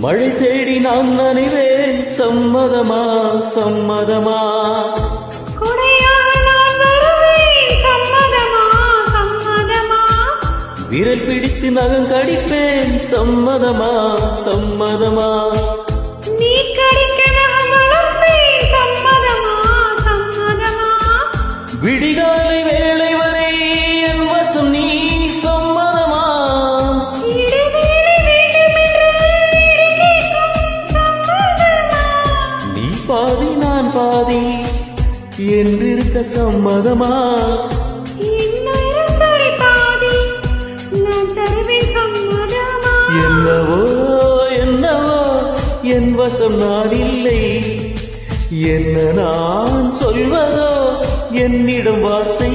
மழை தேடி நான் நனைவேன் சம்மதமா சம்மதமா? விரல் பிடித்து நகம் கடிப்பேன் சம்மதமா சம்மதமா? விடிகாலை வேளை பாதி நான் பாதி. என்றிருக்க சம்மதமா? என்னவோ என்னவோ என் வசம் நான் இல்லை. என்ன நான் சொல்வதோ என்னிடம் வார்த்தை